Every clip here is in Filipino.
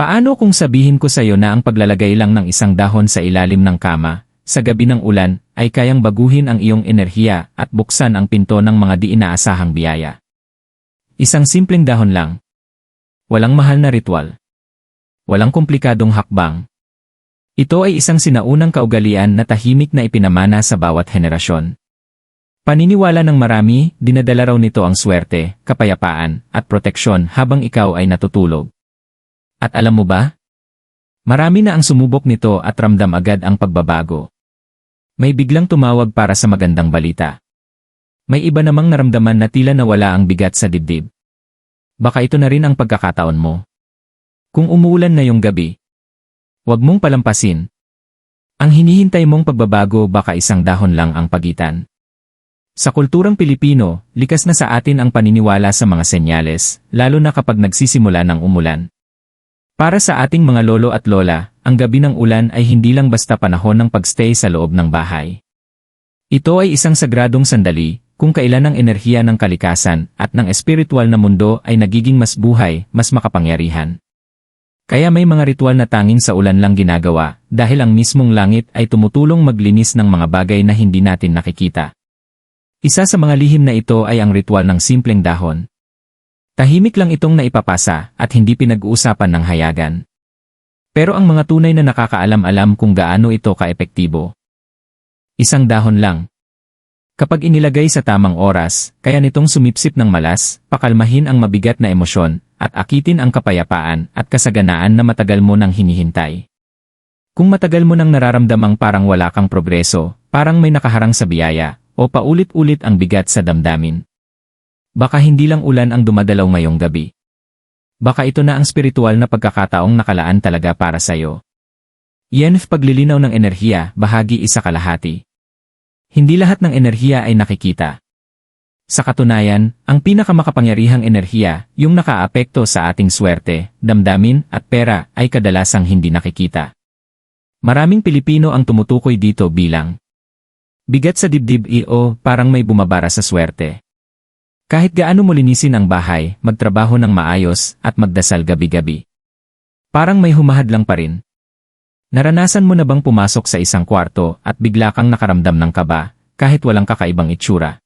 Paano kung sabihin ko sa iyo na ang paglalagay lang ng isang dahon sa ilalim ng kama, sa gabi ng ulan, ay kayang baguhin ang iyong enerhiya at buksan ang pinto ng mga di inaasahang biyaya? Isang simpleng dahon lang. Walang mahal na ritual. Walang komplikadong hakbang. Ito ay isang sinaunang kaugalian na tahimik na ipinamana sa bawat henerasyon. Paniniwala ng marami, dinadala raw nito ang swerte, kapayapaan, at proteksyon habang ikaw ay natutulog. At alam mo ba? Marami na ang sumubok nito at ramdam agad ang pagbabago. May biglang tumawag para sa magandang balita. May iba namang naramdaman na tila nawala ang bigat sa dibdib. Baka ito na rin ang pagkakataon mo. Kung umuulan na yung gabi, huwag mong palampasin. Ang hinihintay mong pagbabago baka isang dahon lang ang pagitan. Sa kulturang Pilipino, likas na sa atin ang paniniwala sa mga senyales, lalo na kapag nagsisimula ng umulan. Para sa ating mga lolo at lola, ang gabi ng ulan ay hindi lang basta panahon ng pagstay sa loob ng bahay. Ito ay isang sagradong sandali, kung kailan ang enerhiya ng kalikasan at ng espiritual na mundo ay nagiging mas buhay, mas makapangyarihan. Kaya may mga ritual na tanging sa ulan lang ginagawa, dahil ang mismong langit ay tumutulong maglinis ng mga bagay na hindi natin nakikita. Isa sa mga lihim na ito ay ang ritual ng simpleng dahon. Tahimik lang itong naipapasa at hindi pinag-uusapan ng hayagan. Pero ang mga tunay na nakakaalam-alam kung gaano ito kaepektibo. Isang dahon lang. Kapag inilagay sa tamang oras, kaya nitong sumipsip ng malas, pakalmahin ang mabigat na emosyon, at akitin ang kapayapaan at kasaganaan na matagal mo nang hinihintay. Kung matagal mo nang nararamdamang parang wala kang progreso, parang may nakaharang sa biyaya, o paulit-ulit ang bigat sa damdamin, Baka hindi lang ulan ang dumadalaw ngayong gabi. Baka ito na ang spiritual na pagkakataong nakalaan talaga para sa'yo. Yenf paglilinaw ng enerhiya, bahagi isa kalahati. Hindi lahat ng enerhiya ay nakikita. Sa katunayan, ang pinakamakapangyarihang enerhiya, yung nakaapekto sa ating swerte, damdamin at pera ay kadalasang hindi nakikita. Maraming Pilipino ang tumutukoy dito bilang bigat sa dibdib o parang may bumabara sa swerte. Kahit gaano mo linisin ang bahay, magtrabaho ng maayos, at magdasal gabi-gabi. Parang may humahadlang pa rin. Naranasan mo na bang pumasok sa isang kwarto at bigla kang nakaramdam ng kaba, kahit walang kakaibang itsura?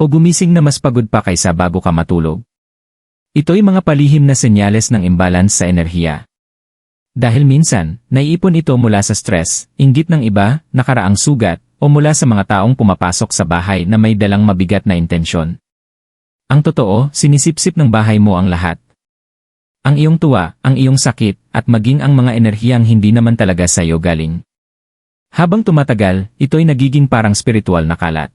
O gumising na mas pagod pa kaysa bago ka matulog? Ito'y mga palihim na senyales ng imbalance sa enerhiya. Dahil minsan, naiipon ito mula sa stress, inggit ng iba, nakaraang sugat, o mula sa mga taong pumapasok sa bahay na may dalang mabigat na intensyon. Ang totoo, sinisipsip ng bahay mo ang lahat. Ang iyong tuwa, ang iyong sakit, at maging ang mga enerhiyang hindi naman talaga sa iyo galing. Habang tumatagal, ito'y nagiging parang spiritual na kalat.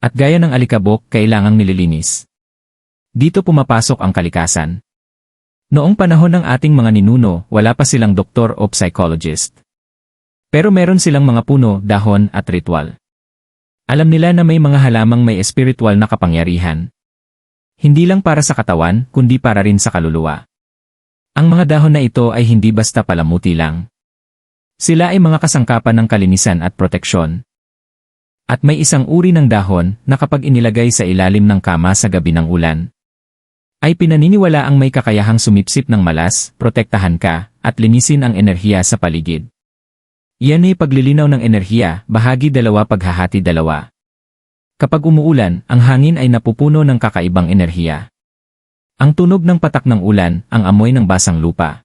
At gaya ng alikabok, kailangang nililinis. Dito pumapasok ang kalikasan. Noong panahon ng ating mga ninuno, wala pa silang doktor o psychologist. Pero meron silang mga puno, dahon at ritual. Alam nila na may mga halamang may espiritual na kapangyarihan. Hindi lang para sa katawan, kundi para rin sa kaluluwa. Ang mga dahon na ito ay hindi basta palamuti lang. Sila ay mga kasangkapan ng kalinisan at proteksyon. At may isang uri ng dahon na kapag inilagay sa ilalim ng kama sa gabi ng ulan, ay pinaniniwala ang may kakayahang sumipsip ng malas, protektahan ka, at linisin ang enerhiya sa paligid. Yan ay paglilinaw ng enerhiya, bahagi dalawa paghahati dalawa. Kapag umuulan, ang hangin ay napupuno ng kakaibang enerhiya. Ang tunog ng patak ng ulan, ang amoy ng basang lupa.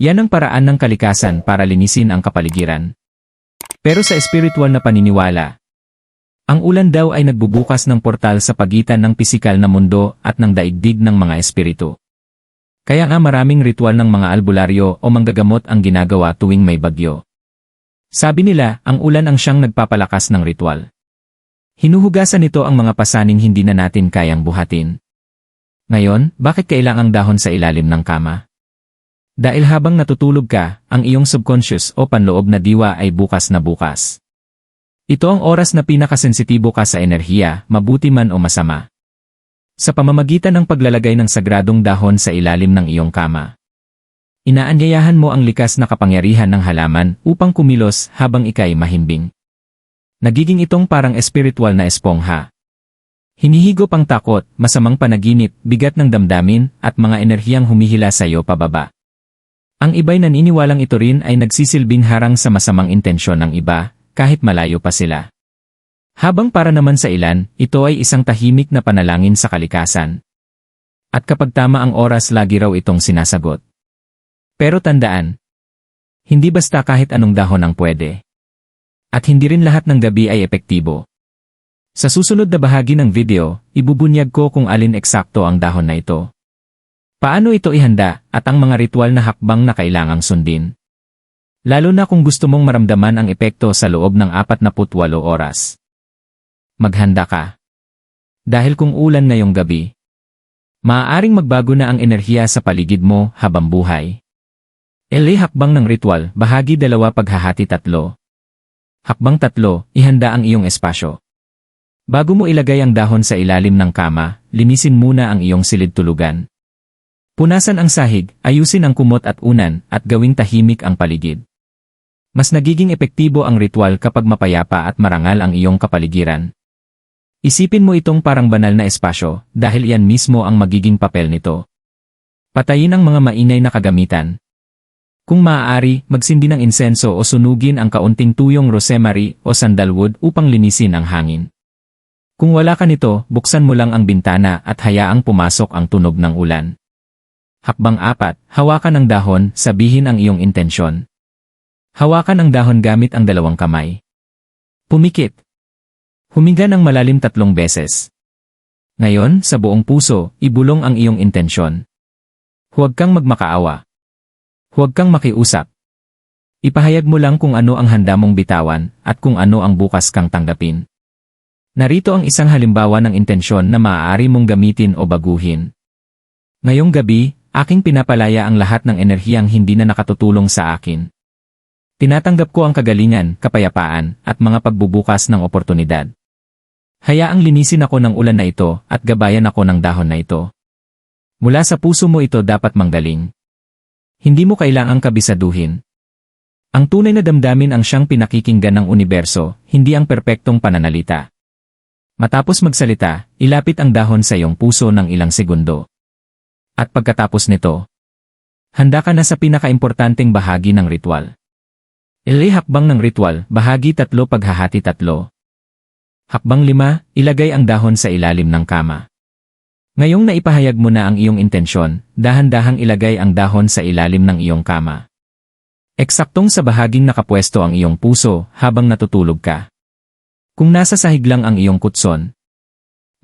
Yan ang paraan ng kalikasan para linisin ang kapaligiran. Pero sa espiritual na paniniwala, ang ulan daw ay nagbubukas ng portal sa pagitan ng pisikal na mundo at ng daigdig ng mga espiritu. Kaya nga maraming ritual ng mga albularyo o manggagamot ang ginagawa tuwing may bagyo. Sabi nila, ang ulan ang siyang nagpapalakas ng ritual. Hinuhugasan nito ang mga pasaning hindi na natin kayang buhatin. Ngayon, bakit kailangang dahon sa ilalim ng kama? Dahil habang natutulog ka, ang iyong subconscious o panloob na diwa ay bukas na bukas. Ito ang oras na pinakasensitibo ka sa enerhiya, mabuti man o masama. Sa pamamagitan ng paglalagay ng sagradong dahon sa ilalim ng iyong kama. Inaanyayahan mo ang likas na kapangyarihan ng halaman upang kumilos habang ikay mahimbing. Nagiging itong parang espiritual na espongha. Hinihigop ang takot, masamang panaginip, bigat ng damdamin, at mga enerhiyang humihila sa iyo pababa. Ang iba'y naniniwalang ito rin ay nagsisilbing harang sa masamang intensyon ng iba, kahit malayo pa sila. Habang para naman sa ilan, ito ay isang tahimik na panalangin sa kalikasan. At kapag tama ang oras lagi raw itong sinasagot. Pero tandaan, hindi basta kahit anong dahon ang pwede. At hindi rin lahat ng gabi ay epektibo. Sa susunod na bahagi ng video, ibubunyag ko kung alin eksakto ang dahon na ito. Paano ito ihanda at ang mga ritual na hakbang na kailangang sundin. Lalo na kung gusto mong maramdaman ang epekto sa loob ng 48 oras. Maghanda ka. Dahil kung ulan ngayong gabi, maaaring magbago na ang enerhiya sa paligid mo habang buhay. LA Hakbang ng Ritual, Bahagi dalawa Paghahati tatlo. Hakbang tatlo, ihanda ang iyong espasyo. Bago mo ilagay ang dahon sa ilalim ng kama, linisin muna ang iyong silid tulugan. Punasan ang sahig, ayusin ang kumot at unan, at gawing tahimik ang paligid. Mas nagiging epektibo ang ritual kapag mapayapa at marangal ang iyong kapaligiran. Isipin mo itong parang banal na espasyo dahil iyan mismo ang magiging papel nito. Patayin ang mga maingay na kagamitan. Kung maaari, magsindi ng insenso o sunugin ang kaunting tuyong rosemary o sandalwood upang linisin ang hangin. Kung wala ka nito, buksan mo lang ang bintana at hayaang pumasok ang tunog ng ulan. Hakbang apat, hawakan ang dahon, sabihin ang iyong intensyon. Hawakan ang dahon gamit ang dalawang kamay. Pumikit, Huminga ng malalim tatlong beses. Ngayon, sa buong puso, ibulong ang iyong intensyon. Huwag kang magmakaawa. Huwag kang makiusap. Ipahayag mo lang kung ano ang handa mong bitawan at kung ano ang bukas kang tanggapin. Narito ang isang halimbawa ng intensyon na maaari mong gamitin o baguhin. Ngayong gabi, aking pinapalaya ang lahat ng enerhiyang hindi na nakatutulong sa akin. Tinatanggap ko ang kagalingan, kapayapaan, at mga pagbubukas ng oportunidad. Hayaang linisin ako ng ulan na ito at gabayan ako ng dahon na ito. Mula sa puso mo ito dapat manggaling. Hindi mo kailangang kabisaduhin. Ang tunay na damdamin ang siyang pinakikinggan ng universo, hindi ang perpektong pananalita. Matapos magsalita, ilapit ang dahon sa iyong puso ng ilang segundo. At pagkatapos nito, handa ka na sa pinakaimportanteng bahagi ng ritual. Ilihakbang ng ritual, bahagi tatlo paghahati tatlo, Hakbang lima, ilagay ang dahon sa ilalim ng kama. Ngayong naipahayag mo na ang iyong intensyon, dahan-dahang ilagay ang dahon sa ilalim ng iyong kama. Eksaktong sa bahaging nakapwesto ang iyong puso habang natutulog ka. Kung nasa sahig lang ang iyong kutson,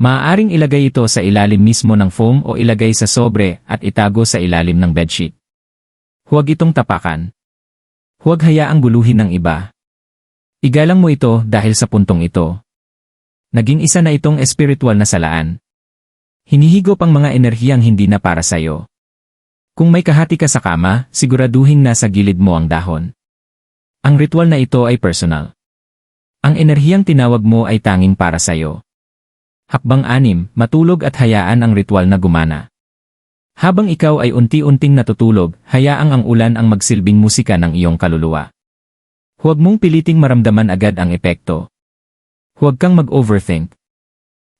maaaring ilagay ito sa ilalim mismo ng foam o ilagay sa sobre at itago sa ilalim ng bedsheet. Huwag itong tapakan. Huwag hayaang guluhin ng iba. Igalang mo ito dahil sa puntong ito, Naging isa na itong espiritual na salaan. Hinihigop ang mga enerhiyang hindi na para sa'yo. Kung may kahati ka sa kama, siguraduhin na sa gilid mo ang dahon. Ang ritual na ito ay personal. Ang enerhiyang tinawag mo ay tanging para sa'yo. Hakbang anim, matulog at hayaan ang ritual na gumana. Habang ikaw ay unti-unting natutulog, hayaang ang ulan ang magsilbing musika ng iyong kaluluwa. Huwag mong piliting maramdaman agad ang epekto. Huwag kang mag-overthink.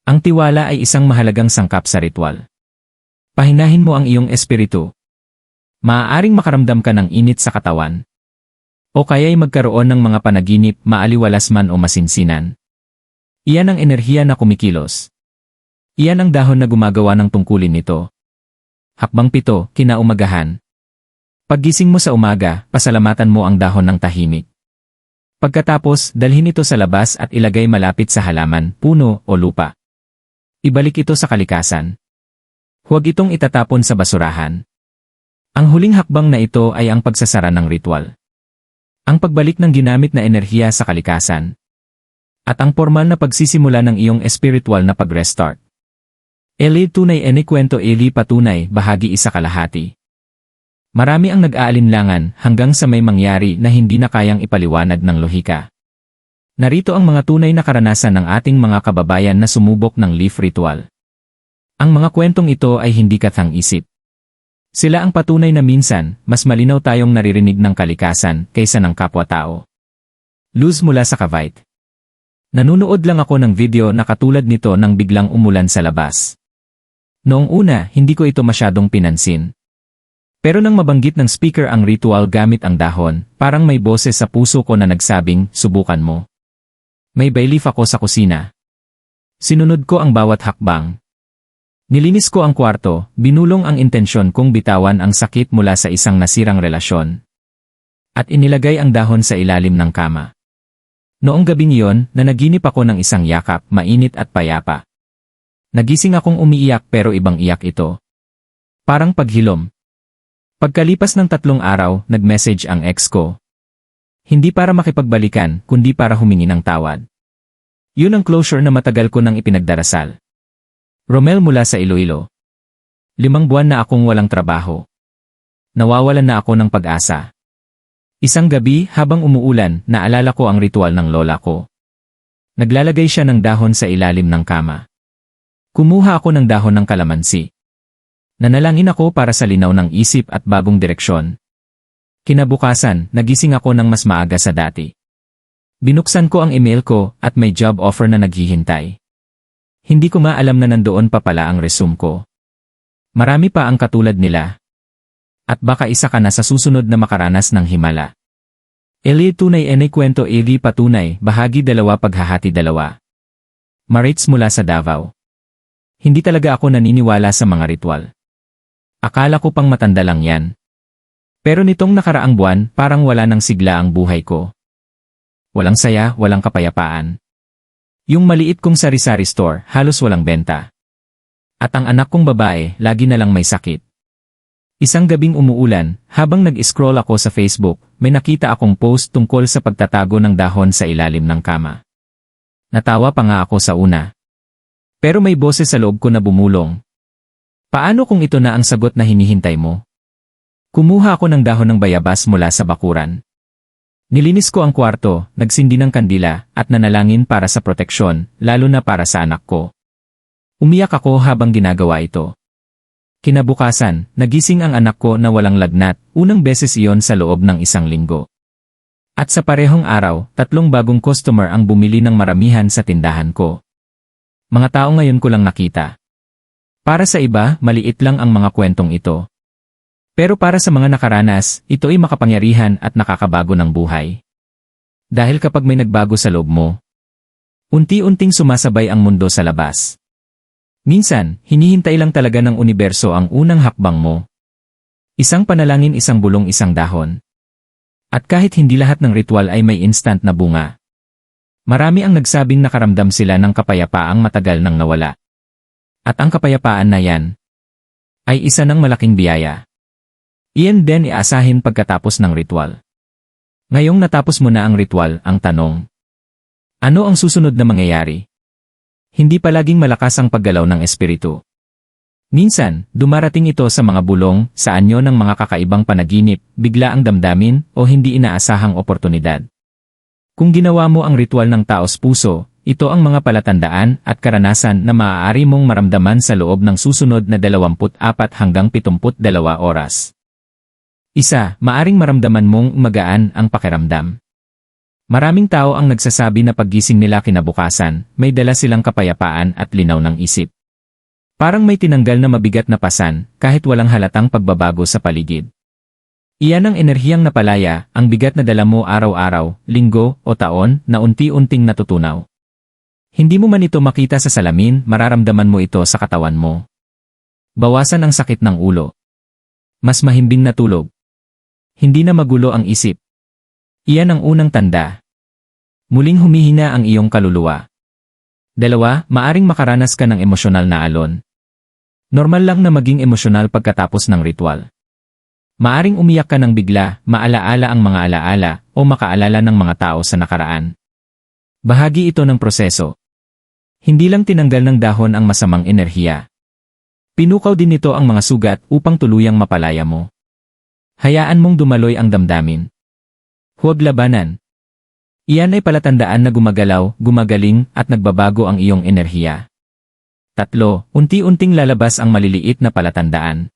Ang tiwala ay isang mahalagang sangkap sa ritual. Pahinahin mo ang iyong espiritu. Maaaring makaramdam ka ng init sa katawan. O kaya'y magkaroon ng mga panaginip, maaliwalas man o masinsinan. Iyan ang enerhiya na kumikilos. Iyan ang dahon na gumagawa ng tungkulin nito. Hakbang pito, kinaumagahan. Paggising mo sa umaga, pasalamatan mo ang dahon ng tahimik. Pagkatapos, dalhin ito sa labas at ilagay malapit sa halaman, puno o lupa. Ibalik ito sa kalikasan. Huwag itong itatapon sa basurahan. Ang huling hakbang na ito ay ang pagsasara ng ritual. Ang pagbalik ng ginamit na enerhiya sa kalikasan. At ang formal na pagsisimula ng iyong espiritual na pag-restart. Eli tunay eni kwento eli patunay bahagi isa kalahati. Marami ang nag-aalinlangan hanggang sa may mangyari na hindi na kayang ipaliwanag ng lohika. Narito ang mga tunay na karanasan ng ating mga kababayan na sumubok ng leaf ritual. Ang mga kwentong ito ay hindi kathang isip. Sila ang patunay na minsan, mas malinaw tayong naririnig ng kalikasan kaysa ng kapwa-tao. Luz mula sa Cavite. Nanunood lang ako ng video na katulad nito nang biglang umulan sa labas. Noong una, hindi ko ito masyadong pinansin. Pero nang mabanggit ng speaker ang ritual gamit ang dahon, parang may boses sa puso ko na nagsabing, subukan mo. May bayleaf ako sa kusina. Sinunod ko ang bawat hakbang. Nilinis ko ang kwarto, binulong ang intensyon kong bitawan ang sakit mula sa isang nasirang relasyon. At inilagay ang dahon sa ilalim ng kama. Noong gabing iyon, nanaginip ako ng isang yakap, mainit at payapa. Nagising akong umiiyak pero ibang iyak ito. Parang paghilom. Pagkalipas ng tatlong araw, nag-message ang ex ko. Hindi para makipagbalikan, kundi para humingi ng tawad. Yun ang closure na matagal ko nang ipinagdarasal. Romel mula sa Iloilo. Limang buwan na akong walang trabaho. Nawawalan na ako ng pag-asa. Isang gabi, habang umuulan, naalala ko ang ritual ng lola ko. Naglalagay siya ng dahon sa ilalim ng kama. Kumuha ako ng dahon ng kalamansi. Nanalangin ako para sa linaw ng isip at bagong direksyon. Kinabukasan, nagising ako ng mas maaga sa dati. Binuksan ko ang email ko at may job offer na naghihintay. Hindi ko maalam na nandoon pa pala ang resume ko. Marami pa ang katulad nila. At baka isa ka na sa susunod na makaranas ng himala. Eli tunay ene kwento Eli patunay, bahagi dalawa paghahati dalawa. Marits mula sa Davao. Hindi talaga ako naniniwala sa mga ritual. Akala ko pang matanda lang yan. Pero nitong nakaraang buwan, parang wala nang sigla ang buhay ko. Walang saya, walang kapayapaan. Yung maliit kong sari-sari store, halos walang benta. At ang anak kong babae, lagi na lang may sakit. Isang gabing umuulan, habang nag-scroll ako sa Facebook, may nakita akong post tungkol sa pagtatago ng dahon sa ilalim ng kama. Natawa pa nga ako sa una. Pero may boses sa loob ko na bumulong, Paano kung ito na ang sagot na hinihintay mo? Kumuha ako ng dahon ng bayabas mula sa bakuran. Nilinis ko ang kwarto, nagsindi ng kandila, at nanalangin para sa proteksyon, lalo na para sa anak ko. Umiyak ako habang ginagawa ito. Kinabukasan, nagising ang anak ko na walang lagnat, unang beses iyon sa loob ng isang linggo. At sa parehong araw, tatlong bagong customer ang bumili ng maramihan sa tindahan ko. Mga tao ngayon ko lang nakita. Para sa iba, maliit lang ang mga kwentong ito. Pero para sa mga nakaranas, ito ay makapangyarihan at nakakabago ng buhay. Dahil kapag may nagbago sa loob mo, unti-unting sumasabay ang mundo sa labas. Minsan, hinihintay lang talaga ng universo ang unang hakbang mo. Isang panalangin isang bulong isang dahon. At kahit hindi lahat ng ritual ay may instant na bunga. Marami ang nagsabing nakaramdam sila ng kapayapaang matagal nang nawala. At ang kapayapaan na yan ay isa ng malaking biyaya. Iyan din iaasahin pagkatapos ng ritual. Ngayong natapos mo na ang ritual, ang tanong. Ano ang susunod na mangyayari? Hindi palaging malakas ang paggalaw ng espiritu. Minsan, dumarating ito sa mga bulong, sa anyo ng mga kakaibang panaginip, bigla ang damdamin, o hindi inaasahang oportunidad. Kung ginawa mo ang ritual ng taos puso, ito ang mga palatandaan at karanasan na maaari mong maramdaman sa loob ng susunod na 24 hanggang 72 oras. Isa, maaring maramdaman mong magaan ang pakiramdam. Maraming tao ang nagsasabi na paggising nila kinabukasan, may dala silang kapayapaan at linaw ng isip. Parang may tinanggal na mabigat na pasan, kahit walang halatang pagbabago sa paligid. Iyan ang enerhiyang napalaya, ang bigat na dala mo araw-araw, linggo o taon na unti-unting natutunaw. Hindi mo man ito makita sa salamin, mararamdaman mo ito sa katawan mo. Bawasan ang sakit ng ulo. Mas mahimbing na tulog. Hindi na magulo ang isip. Iyan ang unang tanda. Muling humihina ang iyong kaluluwa. Dalawa, maaring makaranas ka ng emosyonal na alon. Normal lang na maging emosyonal pagkatapos ng ritual. Maaring umiyak ka ng bigla, maalaala ang mga alaala, o makaalala ng mga tao sa nakaraan. Bahagi ito ng proseso. Hindi lang tinanggal ng dahon ang masamang enerhiya. Pinukaw din nito ang mga sugat upang tuluyang mapalaya mo. Hayaan mong dumaloy ang damdamin. Huwag labanan. Iyan ay palatandaan na gumagalaw, gumagaling, at nagbabago ang iyong enerhiya. Tatlo, unti-unting lalabas ang maliliit na palatandaan.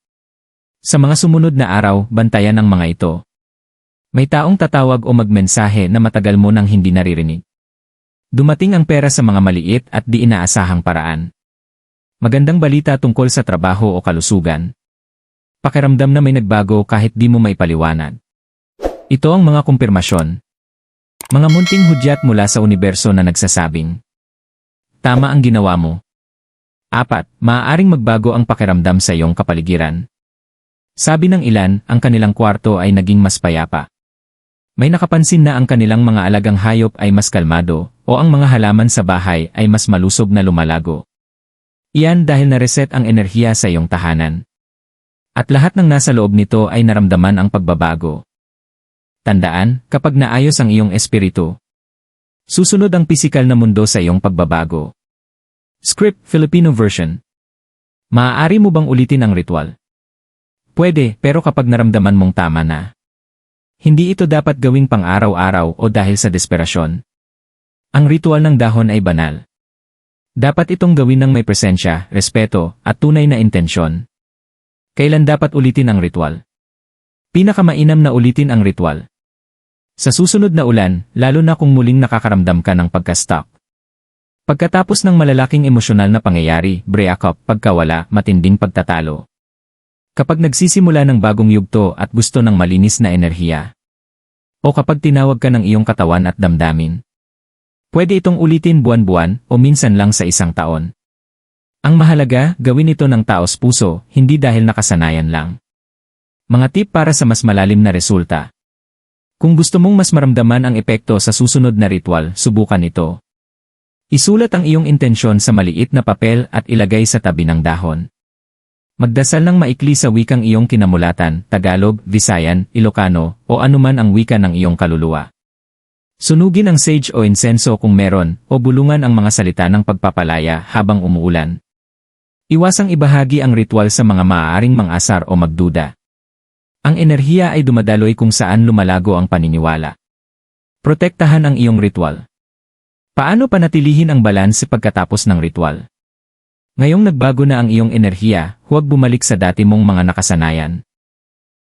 Sa mga sumunod na araw, bantayan ang mga ito. May taong tatawag o magmensahe na matagal mo nang hindi naririnig. Dumating ang pera sa mga maliit at di inaasahang paraan. Magandang balita tungkol sa trabaho o kalusugan. Pakiramdam na may nagbago kahit di mo maipaliwanag. Ito ang mga kumpirmasyon. Mga munting hudyat mula sa universo na nagsasabing, Tama ang ginawa mo. Apat, maaaring magbago ang pakiramdam sa iyong kapaligiran. Sabi ng ilan, ang kanilang kwarto ay naging mas payapa. May nakapansin na ang kanilang mga alagang hayop ay mas kalmado, o ang mga halaman sa bahay ay mas malusog na lumalago. Iyan dahil na-reset ang enerhiya sa iyong tahanan. At lahat ng nasa loob nito ay naramdaman ang pagbabago. Tandaan, kapag naayos ang iyong espiritu, susunod ang pisikal na mundo sa iyong pagbabago. Script Filipino version Maaari mo bang ulitin ang ritual? Pwede, pero kapag naramdaman mong tama na. Hindi ito dapat gawing pang-araw-araw o dahil sa desperasyon. Ang ritual ng dahon ay banal. Dapat itong gawin ng may presensya, respeto, at tunay na intensyon. Kailan dapat ulitin ang ritual? Pinakamainam na ulitin ang ritual. Sa susunod na ulan, lalo na kung muling nakakaramdam ka ng pagka-stuck. Pagkatapos ng malalaking emosyonal na pangyayari, breakup, pagkawala, matinding pagtatalo. Kapag nagsisimula ng bagong yugto at gusto ng malinis na enerhiya. O kapag tinawag ka ng iyong katawan at damdamin. Pwede itong ulitin buwan-buwan o minsan lang sa isang taon. Ang mahalaga, gawin ito ng taos puso, hindi dahil nakasanayan lang. Mga tip para sa mas malalim na resulta. Kung gusto mong mas maramdaman ang epekto sa susunod na ritual, subukan ito. Isulat ang iyong intensyon sa maliit na papel at ilagay sa tabi ng dahon. Magdasal ng maikli sa wikang iyong kinamulatan, Tagalog, Visayan, Ilocano, o anuman ang wika ng iyong kaluluwa. Sunugin ang sage o insenso kung meron, o bulungan ang mga salita ng pagpapalaya habang umuulan. Iwasang ibahagi ang ritual sa mga maaaring mangasar o magduda. Ang enerhiya ay dumadaloy kung saan lumalago ang paniniwala. Protektahan ang iyong ritual. Paano panatilihin ang balanse pagkatapos ng ritual? Ngayong nagbago na ang iyong enerhiya, huwag bumalik sa dati mong mga nakasanayan.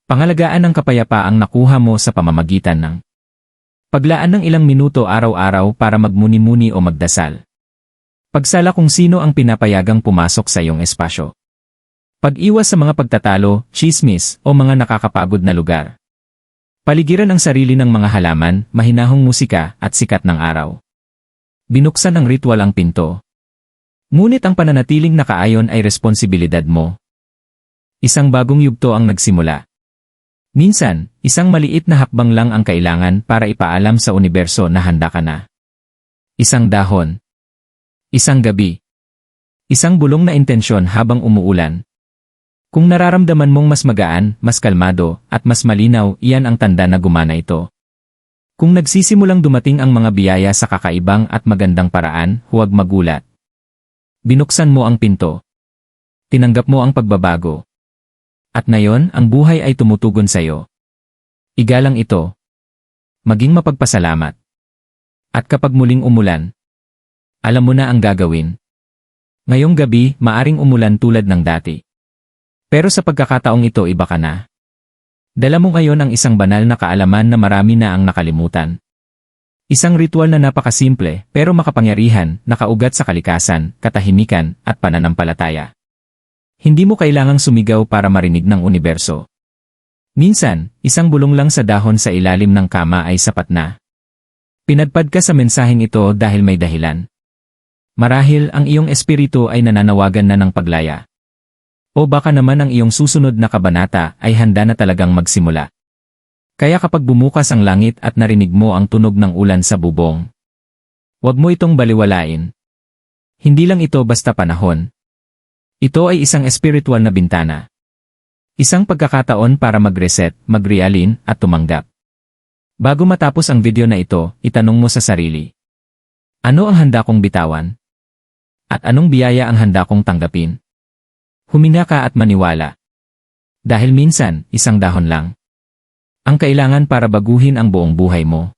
Pangalagaan ang kapayapaang nakuha mo sa pamamagitan ng paglaan ng ilang minuto araw-araw para magmuni-muni o magdasal. Pagsala kung sino ang pinapayagang pumasok sa iyong espasyo. Pag-iwas sa mga pagtatalo, chismis, o mga nakakapagod na lugar. Paligiran ang sarili ng mga halaman, mahinahong musika, at sikat ng araw. Binuksan ng ritual ang pinto, Ngunit ang pananatiling nakaayon ay responsibilidad mo. Isang bagong yugto ang nagsimula. Minsan, isang maliit na hakbang lang ang kailangan para ipaalam sa universo na handa ka na. Isang dahon. Isang gabi. Isang bulong na intensyon habang umuulan. Kung nararamdaman mong mas magaan, mas kalmado, at mas malinaw, iyan ang tanda na gumana ito. Kung nagsisimulang dumating ang mga biyaya sa kakaibang at magandang paraan, huwag magulat. Binuksan mo ang pinto. Tinanggap mo ang pagbabago. At ngayon, ang buhay ay tumutugon sa iyo. Igalang ito. Maging mapagpasalamat. At kapag muling umulan, alam mo na ang gagawin. Ngayong gabi, maaring umulan tulad ng dati. Pero sa pagkakataong ito iba ka na. Dala mo ngayon ang isang banal na kaalaman na marami na ang nakalimutan. Isang ritual na napakasimple pero makapangyarihan, nakaugat sa kalikasan, katahimikan, at pananampalataya. Hindi mo kailangang sumigaw para marinig ng universo. Minsan, isang bulong lang sa dahon sa ilalim ng kama ay sapat na. Pinadpad ka sa mensaheng ito dahil may dahilan. Marahil ang iyong espiritu ay nananawagan na ng paglaya. O baka naman ang iyong susunod na kabanata ay handa na talagang magsimula. Kaya kapag bumukas ang langit at narinig mo ang tunog ng ulan sa bubong, huwag mo itong baliwalain. Hindi lang ito basta panahon. Ito ay isang espiritual na bintana. Isang pagkakataon para mag-reset, mag-realin, at tumanggap. Bago matapos ang video na ito, itanong mo sa sarili. Ano ang handa kong bitawan? At anong biyaya ang handa kong tanggapin? Huminga ka at maniwala. Dahil minsan, isang dahon lang ang kailangan para baguhin ang buong buhay mo.